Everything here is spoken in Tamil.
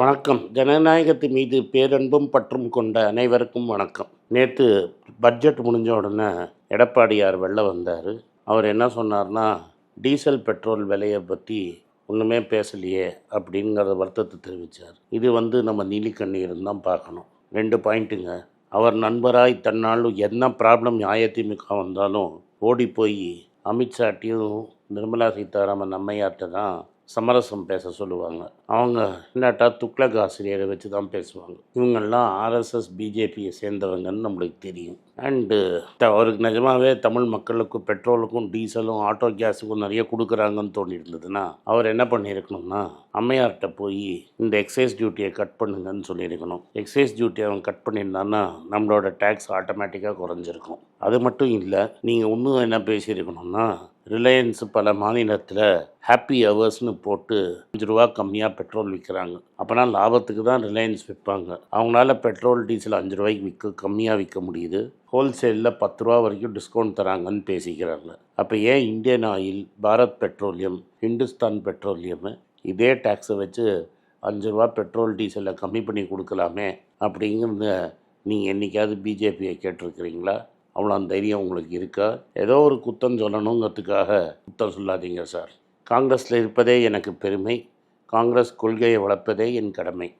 வணக்கம். ஜனநாயகத்தின் மீது பேரன்பும் பற்றும் கொண்ட அனைவருக்கும் வணக்கம். நேற்று பட்ஜெட் முடிஞ்ச உடனே எடப்பாடியார் வெளில வந்தார். அவர் என்ன சொன்னார்னா டீசல் பெட்ரோல் விலையை பற்றி ஒன்றுமே பேசலையே அப்படிங்கிற வருத்தத்தை தெரிவித்தார் இது வந்து நம்ம நீலிக்கண்ணீர் தான் பார்க்கணும். ரெண்டு பாயிண்ட்டுங்க. அவர் நண்பராய் தன்னாலும் என்ன ப்ராப்ளம் அதிமுக வந்தாலும் ஓடி போய் அமித்ஷாட்டையும் நிர்மலா சீதாராமன் அம்மையார்ட்ட தான் சமரசம் பேச சொல்லுவாங்க. அவங்க இல்லாட்டா துக்ளக் ஆசிரியரை வச்சு தான் பேசுவாங்க. இவங்கெல்லாம் ஆர்எஸ்எஸ் பிஜேபியை சேர்ந்தவங்கன்னு நம்மளுக்கு தெரியும். அண்டு அவருக்கு நிஜமாவே தமிழ் மக்களுக்கும் பெட்ரோலுக்கும் டீசலும் ஆட்டோ கேஸுக்கும் நிறைய கொடுக்குறாங்கன்னு தோணி இருந்ததுன்னா அவர் என்ன பண்ணியிருக்கணும்னா அம்மையார்கிட்ட போய் இந்த எக்ஸைஸ் டியூட்டியை கட் பண்ணுங்கன்னு சொல்லியிருக்கணும். எக்ஸைஸ் டியூட்டி அவன் கட் பண்ணியிருந்தான்னா நம்மளோட டேக்ஸ் ஆட்டோமேட்டிக்காக குறைஞ்சிருக்கும். அது மட்டும் இல்லை நீங்கள் இன்னும் என்ன பேசியிருக்கணும்னா ரிலையன்ஸ் பல மாநிலத்தில் ஹாப்பி ஹவர்ஸ்னு போட்டு அஞ்சு ரூபா கம்மியாக பெட்ரோல் விற்கிறாங்க அப்போனா லாபத்துக்கு தான் ரிலையன்ஸ் விற்பாங்க அவங்களால பெட்ரோல் டீசல் அஞ்சு ரூபாய்க்கு விற்க கம்மியாக விற்க முடியுது. ஹோல்சேலில் பத்து ரூபா வரைக்கும் டிஸ்கவுண்ட் தராங்கன்னு பேசிக்கிறாங்க. அப்போ ஏன் Indian Oil Bharat Petroleum Hindustan Petroleum இதே டேக்ஸை வச்சு அஞ்சு ரூபா பெட்ரோல் டீசலை கம்மி பண்ணி கொடுக்கலாமே அப்படிங்கிறத நீங்கள் என்றைக்காவது பிஜேபியை கேட்டிருக்கிறீங்களா? அவ்வளோ தைரியம் உங்களுக்கு இருக்கா? ஏதோ ஒரு குத்தம் சொல்லணுங்கிறதுக்காக குத்தம் சொல்லாதீங்க சார். காங்கிரஸில் இருப்பதே எனக்கு பெருமை. காங்கிரஸ் கொள்கையை வளர்ப்பதே என் கடமை.